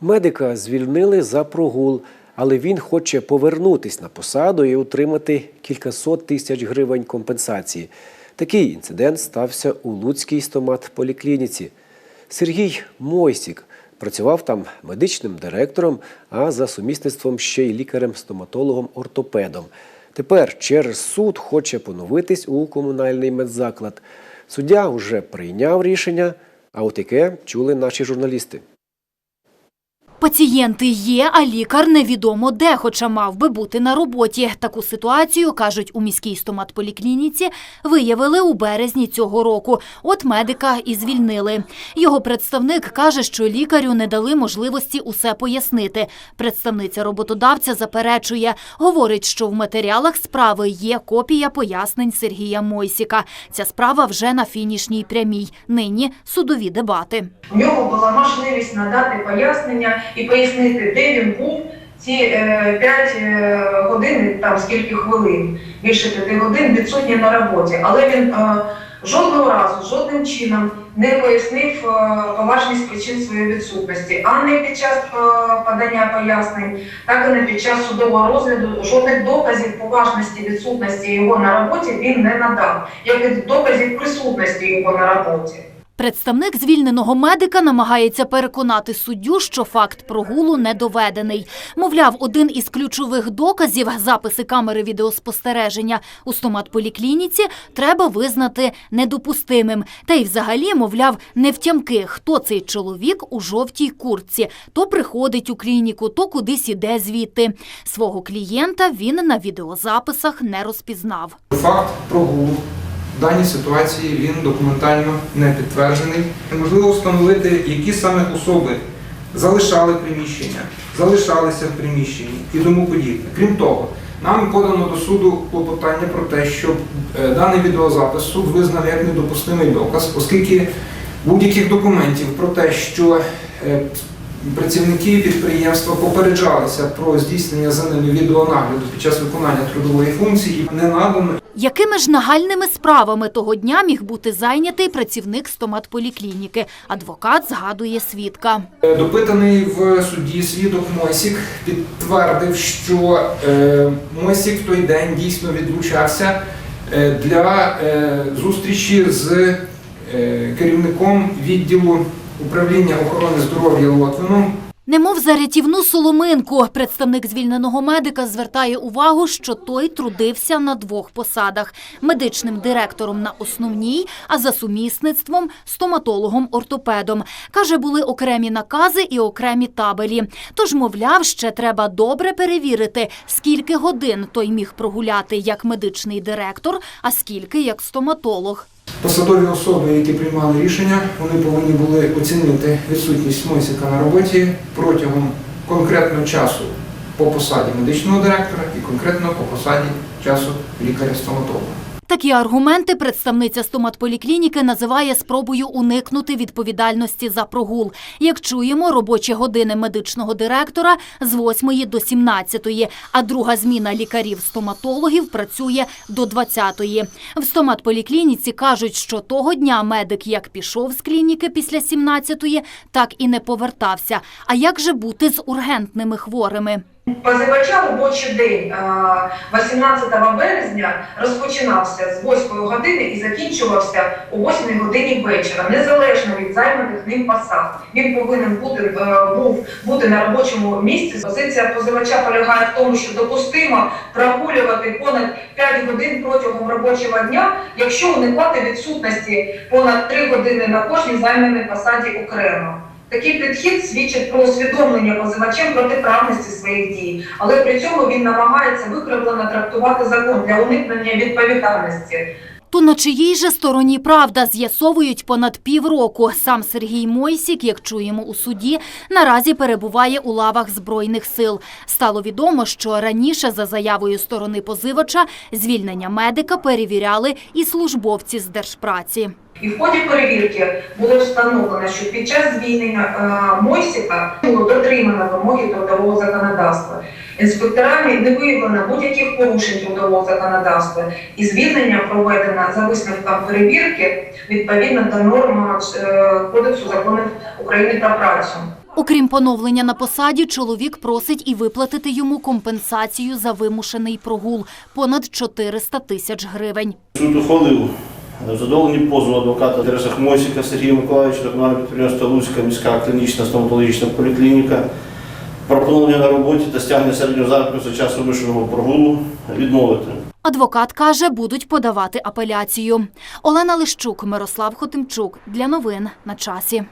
Медика звільнили за прогул, але він хоче повернутись на посаду і отримати кількасот тисяч гривень компенсації. Такий інцидент стався у Луцькій стоматполіклініці. Сергій Мойсік працював там медичним директором, а за сумісництвом ще й лікарем-стоматологом-ортопедом. Тепер через суд хоче поновитись у комунальний медзаклад. Суддя вже прийняв рішення, а от яке чули наші журналісти. Пацієнти є, а лікар невідомо де, хоча мав би бути на роботі. Таку ситуацію, кажуть, у міській стоматполіклініці виявили у березні цього року. От медика і звільнили. Його представник каже, що лікарю не дали можливості усе пояснити. Представниця роботодавця заперечує, говорить, що в матеріалах справи є копія пояснень Сергія Мойсіка. Ця справа вже на фінішній прямій. Нині судові дебати. У нього була можливість надати пояснення і пояснити, де він був ці 5 годин, там скільки хвилин, більше 5 годин відсутній на роботі. Але він е, жодного разу, жодним чином не пояснив е, поважність причин своєї відсутності, а не під час е, подання пояснень, так і не під час судового розгляду. Жодних доказів поважності відсутності його на роботі він не надав, як і доказів присутності його на роботі. Представник звільненого медика намагається переконати суддю, що факт прогулу не доведений. Мовляв, один із ключових доказів записи камери відеоспостереження у стоматполіклініці треба визнати недопустимим. Та й взагалі, мовляв, не втямки, хто цей чоловік у жовтій куртці. То приходить у клініку, то кудись іде звідти. Свого клієнта він на відеозаписах не розпізнав. Факт прогулу даній ситуації він документально не підтверджений. Неможливо встановити, які саме особи залишали приміщення, залишалися в приміщенні і тому подібне. Крім того, нам подано до суду клопотання про те, щоб е, даний відеозапис суд визнав як недопустимий доказ, оскільки будь-яких документів про те, що е, працівники підприємства попереджалися про здійснення за ними відеонагляду під час виконання трудової функції, не надано Якими ж нагальними справами того дня міг бути зайнятий працівник стоматполіклініки? Адвокат згадує свідка. Допитаний в суді свідок Мойсік підтвердив, що е, Мойсік в той день дійсно відлучався е, для е, зустрічі з керівником відділу управління охорони здоров'я Лотвином Немов за рятівну соломинку, представник звільненого медика звертає увагу, що той трудився на двох посадах: медичним директором на основній, а за сумісництвом стоматологом-ортопедом. Каже, були окремі накази і окремі табелі. Тож, мовляв, ще треба добре перевірити, скільки годин той міг прогуляти як медичний директор, а скільки як стоматолог. Посадові особи, які приймали рішення, вони повинні були оцінити відсутність Мойсика на роботі протягом конкретного часу по посаді медичного директора і конкретно по посаді часу лікаря-стоматолога. Такі аргументи представниця стоматполіклініки називає спробою уникнути відповідальності за прогул. Як чуємо, робочі години медичного директора з 8 до 17, а друга зміна лікарів-стоматологів працює до 20. В стоматполіклініці кажуть, що того дня медик як пішов з клініки після 17, так і не повертався. А як же бути з ургентними хворими? Позивача робочий день е, 18 березня розпочинався з 8 години і закінчувався о 8 годині вечора, незалежно від займаних ним посад. Він повинен бути е, був бути на робочому місці. Позиція позивача полягає в тому, що допустимо прогулювати понад 5 годин протягом робочого дня, якщо уникати відсутності понад 3 години на кожній займаній посаді окремо. Такий підхід свідчить про усвідомлення позивачем протиправності своїх дій, але при цьому він намагається викривлено трактувати закон для уникнення відповідальності. То на чиїй же стороні правда з'ясовують понад півроку. Сам Сергій Мойсік, як чуємо у суді, наразі перебуває у лавах збройних сил. Стало відомо, що раніше за заявою сторони позивача звільнення медика перевіряли і службовці з держпраці. І в ході перевірки було встановлено, що під час звільнення е, Мойсіка було дотримано вимоги трудового законодавства. Інспекторами не виявлено будь-яких порушень трудового законодавства, і звільнення проведено за висновком перевірки відповідно до норм е, Кодексу законів України про працю. Окрім поновлення на посаді, чоловік просить і виплатити йому компенсацію за вимушений прогул – понад 400 тисяч гривень. Суд ухвалив задоволені позову адвоката інтересах Сергія Миколаївича та комунального підприємства Луцька міська клінічна стоматологічна поліклініка про поновлення на роботі та стягнення середнього заробітку за часу вишеного прогулу відмовити. Адвокат каже, будуть подавати апеляцію. Олена Лищук, Мирослав Хотимчук. Для новин на часі.